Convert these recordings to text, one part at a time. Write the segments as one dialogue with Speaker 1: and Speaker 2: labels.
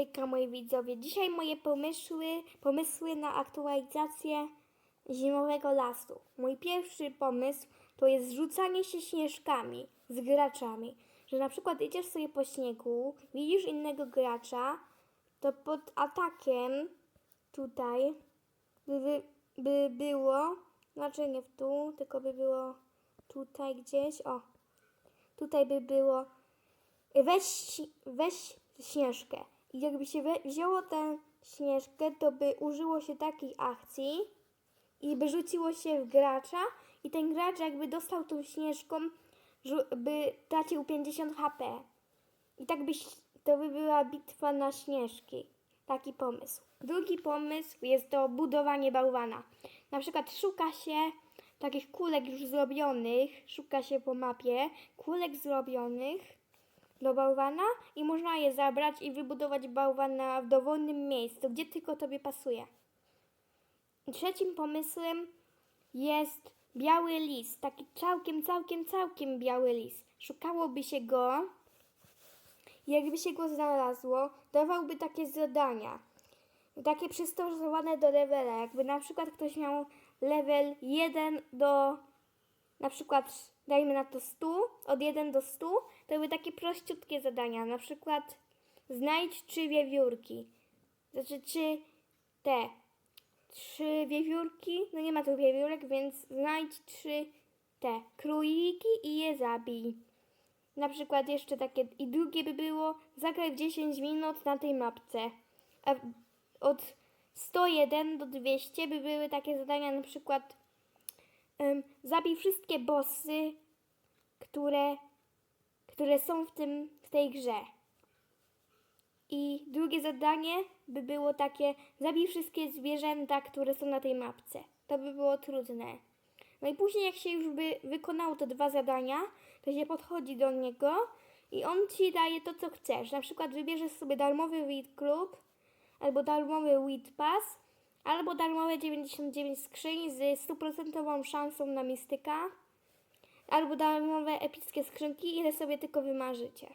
Speaker 1: Hejka moi widzowie, dzisiaj moje pomysły, pomysły na aktualizację zimowego lasu. Mój pierwszy pomysł to jest rzucanie się śnieżkami z graczami. Że na przykład idziesz sobie po śniegu, widzisz innego gracza, to pod atakiem tutaj by, by, by było, znaczy nie w tu, tylko by było tutaj gdzieś, o, tutaj by było weź, weź śnieżkę. I jakby się wzięło tę śnieżkę, to by użyło się takiej akcji i by rzuciło się w gracza i ten gracz jakby dostał tą śnieżką, by tracił 50 HP. I tak byś, to by była bitwa na śnieżki. Taki pomysł. Drugi pomysł jest to budowanie bałwana. Na przykład szuka się takich kulek już zrobionych, szuka się po mapie kulek zrobionych do bałwana i można je zabrać i wybudować bałwana w dowolnym miejscu, gdzie tylko tobie pasuje. Trzecim pomysłem jest biały lis, taki całkiem, całkiem, całkiem biały lis. Szukałoby się go, jakby się go znalazło, dawałby takie zadania, takie przystosowane do levela. Jakby na przykład ktoś miał level 1 do na przykład dajmy na to 100, od 1 do 100, to były takie prościutkie zadania, na przykład znajdź trzy wiewiórki, znaczy trzy te, trzy wiewiórki, no nie ma tu wiewiórek, więc znajdź trzy te króliki i je zabij. Na przykład jeszcze takie, i drugie by było zagraj w 10 minut na tej mapce. A od 101 do 200 by były takie zadania na przykład zabij wszystkie bossy, które, które są w, tym, w tej grze. I drugie zadanie by było takie, zabij wszystkie zwierzęta, które są na tej mapce. To by było trudne. No i później jak się już by wykonało te dwa zadania, to się podchodzi do niego i on ci daje to, co chcesz. Na przykład wybierzesz sobie darmowy Weed Club, albo darmowy Weed Pass, albo darmowe 99 skrzyń z stuprocentową szansą na mistyka, albo darmowe epickie skrzynki, ile sobie tylko wymarzycie.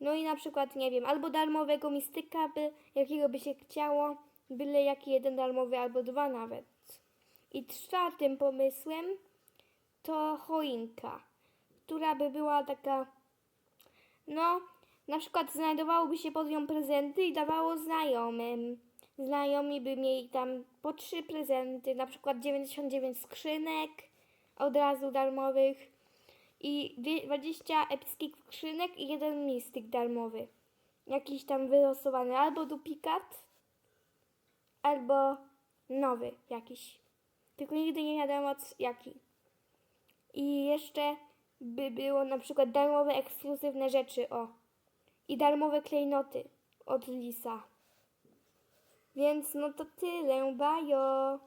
Speaker 1: No i na przykład, nie wiem, albo darmowego mistyka, by, jakiego by się chciało, byle jaki jeden darmowy, albo dwa nawet. I czwartym pomysłem to choinka, która by była taka, no, na przykład znajdowałoby się pod nią prezenty i dawało znajomym. Znajomi by mieli tam po trzy prezenty, na przykład 99 skrzynek od razu darmowych i dwie- 20 epickich skrzynek i jeden mistyk darmowy. Jakiś tam wylosowany albo duplikat, albo nowy jakiś. Tylko nigdy nie wiadomo jaki. I jeszcze by było na przykład darmowe ekskluzywne rzeczy, o. I darmowe klejnoty od Lisa. Więc no to tyle, bajo.